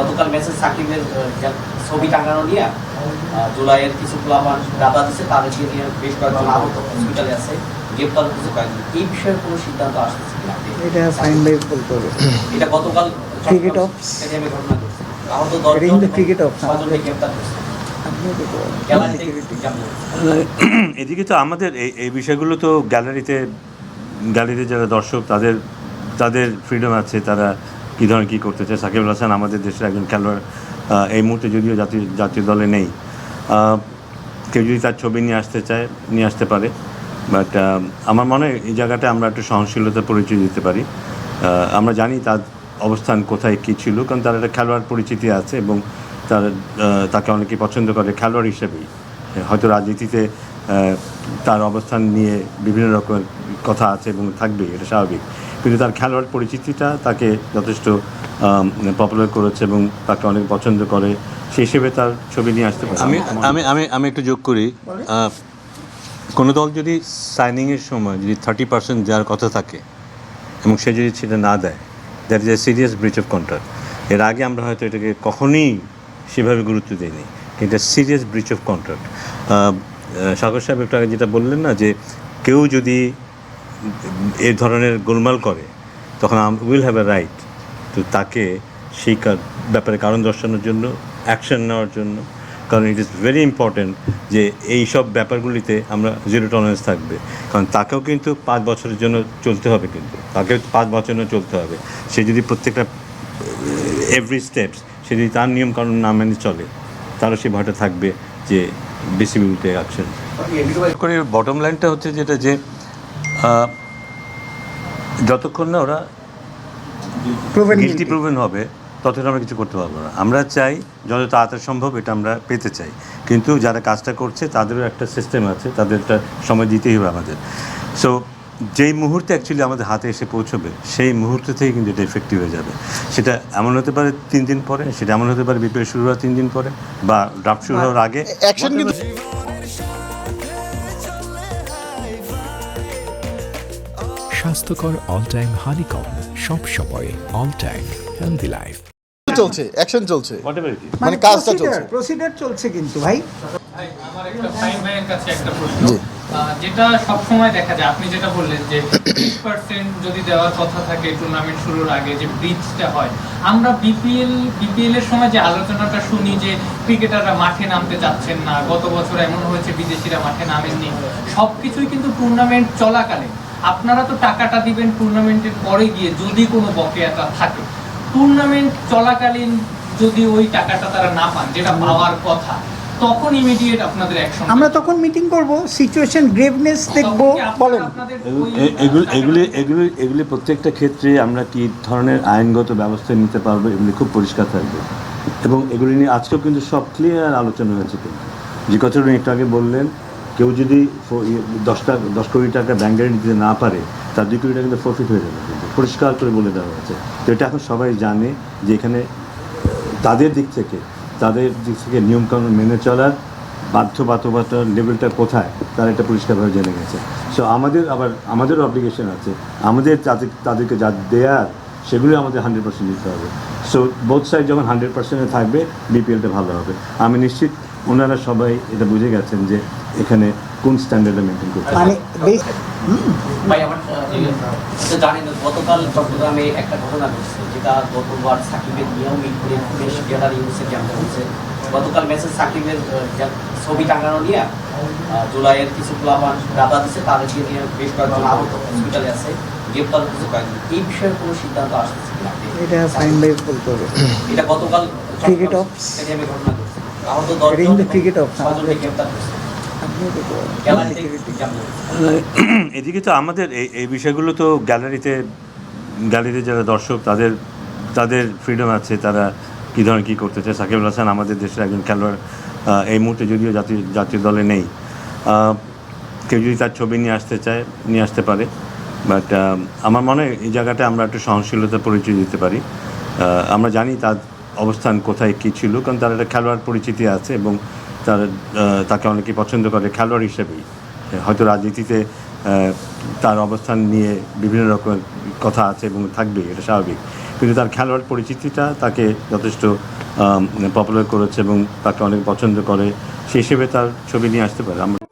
গতকাল ম্যাচে সাকিবের ছবি টাঙানো নিয়ে জুলাইয়ের কিছু প্লাবান গাদা দিচ্ছে তাদেরকে নিয়ে বেশ কয়েকজন আহত হসপিটালে আছে গ্রেপ্তার কিছু কয়েকজন। এই বিষয়ে কোনো সিদ্ধান্ত আসতেছে কিনা? এটা ফাইন বাই বলতে হবে। এটা গতকাল. স্টেডিয়ামে ঘটনা ঘটছে। আহত ছজনকে গ্রেপ্তার করছে। এদিকে তো আমাদের এই এই বিষয়গুলো তো গ্যালারিতে গ্যালারিতে যারা দর্শক তাদের তাদের ফ্রিডম আছে তারা কী ধরনের কী করতে চায়? সাকিব আল হাসান আমাদের দেশের একজন খেলোয়াড় এই মুহূর্তে যদিও জাতীয় জাতীয় দলে নেই। কেউ যদি তার ছবি নিয়ে আসতে চায়, নিয়ে আসতে পারে। বাট আমার মনে হয় এই জায়গাটা আমরা একটু সহনশীলতার পরিচয় দিতে পারি। আমরা জানি তার অবস্থান কোথায়, কী ছিল, কারণ তার একটা খেলোয়াড় পরিচিতি আছে এবং তার তাকে অনেকেই পছন্দ করে খেলোয়াড় হিসেবেই। হয়তো রাজনীতিতে তার অবস্থান নিয়ে বিভিন্ন রকমের কথা আছে এবং থাকবে এটা স্বাভাবিক। কিন্তু তার খেলোয়াড় পরিচিতিটা তাকে যথেষ্ট পপুলার করেছে এবং তাকে অনেক পছন্দ করে। সেই হিসেবে তার ছবি নিয়ে আসতে পারে। আমি আমি আমি আমি একটু যোগ করি। কোনো দল যদি সাইনিংয়ের সময় যদি থার্টি পার্সেন্ট দেওয়ার কথা থাকে এবং সে যদি সেটা না দেয় that is a serious breach of contract এর আগে আমরা হয়তো এটাকে কখনোই সেভাবে গুরুত্ব দিইনি, কিন্তু serious breach of contract Sagar সাহেব একটু আগে যেটা বললেন না যে কেউ যদি এ ধরনের গোলমাল করে, তখন উইল হ্যাভ এ রাইট তো তাকে সেই ব্যাপারে কারণ দর্শানোর জন্য অ্যাকশন নেওয়ার জন্য, কারণ ইট ইজ ভেরি ইম্পর্ট্যান্ট যে এই সব ব্যাপারগুলিতে আমরা জিরো টলারেন্স থাকবে। কারণ তাকেও কিন্তু পাঁচ বছরের জন্য চলতে হবে কিন্তু তাকে পাঁচ বছরের চলতে হবে। সে যদি প্রত্যেকটা এভরি স্টেপস সে যদি তার নিয়ম নিয়মকানুন না মেনে চলে, তারও সে ভয়টা থাকবে যে বিসিবিলিটি অ্যাকশন করে বটম লাইনটা হচ্ছে যেটা যে যতক্ষণ না ওরা গিলটি প্রুভেন হবে ততক্ষণ আমরা কিছু করতে পারব না। আমরা চাই যত তাড়াতাড়ি সম্ভব এটা আমরা পেতে চাই। কিন্তু যারা কাজটা করছে তাদেরও একটা সিস্টেম আছে তাদের একটা সময় দিতেই হবে আমাদের। সো যেই মুহূর্তে অ্যাকচুয়ালি আমাদের হাতে এসে পৌঁছবে সেই মুহূর্ত থেকে কিন্তু এটা এফেক্টিভ হয়ে যাবে। সেটা এমন হতে পারে তিন দিন পরে সেটা এমন হতে পারে বিপিএল শুরু হওয়ার তিন দিন পরে বা ড্রাফট শুরু হওয়ার আগে। স্বাস্থ্যকর অল টাইম হানিকম সব সময় অল টাইম হেলদি লাইফ চলছে অ্যাকশন চলছে। Is. মানে কাজটা চলছে। প্রসিডার চলছে কিন্তু ভাই। ভাই, আমার একটা ফাইন ভাইয়ের কাছে একটা প্রশ্ন। যেটা সবসময় দেখা যায় আপনি যেটা বললেন যে পার্সেন্ট যদি দেওয়ার কথা থাকে টুর্নামেন্ট শুরুর আগে যে ব্রিজটা হয় আমরা বিপিএল বিপিএল এর সময় যে আলোচনাটা শুনি যে ক্রিকেটাররা মাঠে নামতে চাচ্ছেন না গত বছর এমন হয়েছে বিদেশিরা মাঠে নামেননি সবকিছুই কিন্তু টুর্নামেন্ট চলাকালে আপনারা তো টাকাটা দিবেন টুর্নামেন্টের পরে গিয়ে যদি কোনো বকেয়াটা থাকে। টুর্নামেন্ট চলাকালীন যদি ওই টাকাটা তারা না পান যেটা পাওয়ার কথা তখন ইমিডিয়েট আপনাদের অ্যাকশন আমরা তখন মিটিং করব সিচুয়েশন গ্রেভনেস দেখব বলেন। এগুলি এগুলি এগুলি এগুলি প্রত্যেকটা ক্ষেত্রে আমরা কি ধরনের আইনগত ব্যবস্থা নিতে পারব এগুলি খুব পরিষ্কার থাকবে। এবং এগুলি নিয়ে আজকেও কিন্তু সব ক্লিয়ার আলোচনা হয়েছে কিন্তু। যে কথাটা একটু আগে বললেন কেউ যদি ইয়ে দশটা দশ কোটি টাকা ব্যাংক দিতে না পারে, তার দুই কোটি টাকা কিন্তু প্রফিট হয়ে যাবে কিন্তু। পরিষ্কার করে বলে দেওয়া হয়েছে। তো এটা এখন সবাই জানে যে এখানে তাদের দিক থেকে, তাদের দিক থেকে নিয়মকানুন মেনে চলার বাধ্য বাধ্যবাধকতার লেভেলটা কোথায়, তারা এটা পরিষ্কারভাবে জেনে গেছে। সো আমাদের আবার আমাদেরও অব্লিগেশন আছে। আমাদের তাদের তাদেরকে যা দেয়ার, সেগুলো আমাদের হান্ড্রেড পার্সেন্ট দিতে হবে। সো বোথ সাইড যখন হান্ড্রেড পার্সেন্টে থাকবে বিপিএলটা ভালো হবে। আমি নিশ্চিত ওনারা সবাই এটা বুঝে গেছেন যে এখানে কোন স্ট্যান্ডার্ডে মেনটেন করতে মানে বেশ ভাই আমার জানেন গতকাল চট্টগ্রামে একটা ঘটনা ঘটছে যেটা গতবার সাকিবের নিয়ম মিটপুরে বেশ গ্যালারি ইউনিসে জানতে হচ্ছে গতকাল ম্যাচে সাকিবের ছবি টাঙানো নিয়ে জুলাইয়ের কিছু প্লাবান দাদা দিচ্ছে তাদেরকে নিয়ে বেশ কয়েকজন আহত হসপিটালে আছে গ্রেপ্তার কিছু কয়েকজন। এই বিষয়ে কোনো সিদ্ধান্ত আসতেছে কিনা? এটা ফাইন বাই বলতে হবে। এটা গতকাল Cricket off. স্টেডিয়ামে ঘটনা ঘটছে। আহত দশজন কিন্তু cricket গ্রেপ্তার করছে। এদিকে তো আমাদের এই বিষয়গুলো তো গ্যালারিতে গ্যালারিতে যারা দর্শক, তাদের তাদের ফ্রিডম আছে, তারা কী ধরনের কী করতে চায়? সাকিবুল হাসান আমাদের দেশের একজন খেলোয়াড় এই মুহূর্তে যদিও জাতীয় জাতীয় দলে নেই। কেউ যদি তার ছবি নিয়ে আসতে চায়, নিয়ে আসতে পারে। বাট আমার মনে হয় এই জায়গাটা আমরা একটু সহনশীলতার পরিচয় দিতে পারি। আমরা জানি তার অবস্থান কোথায়, কী ছিল, কারণ তার একটা খেলোয়াড় পরিচিতি আছে এবং তার তাকে অনেকে পছন্দ করে খেলোয়াড় হিসেবেই। হয়তো রাজনীতিতে তার অবস্থান নিয়ে বিভিন্ন রকমের কথা আছে এবং থাকবে এটা স্বাভাবিক। কিন্তু তার খেলোয়াড় পরিচিতিটা তাকে যথেষ্ট পপুলার করেছে এবং তাকে অনেক পছন্দ করে। সে হিসেবে তার ছবি নিয়ে আসতে পারে। আমরা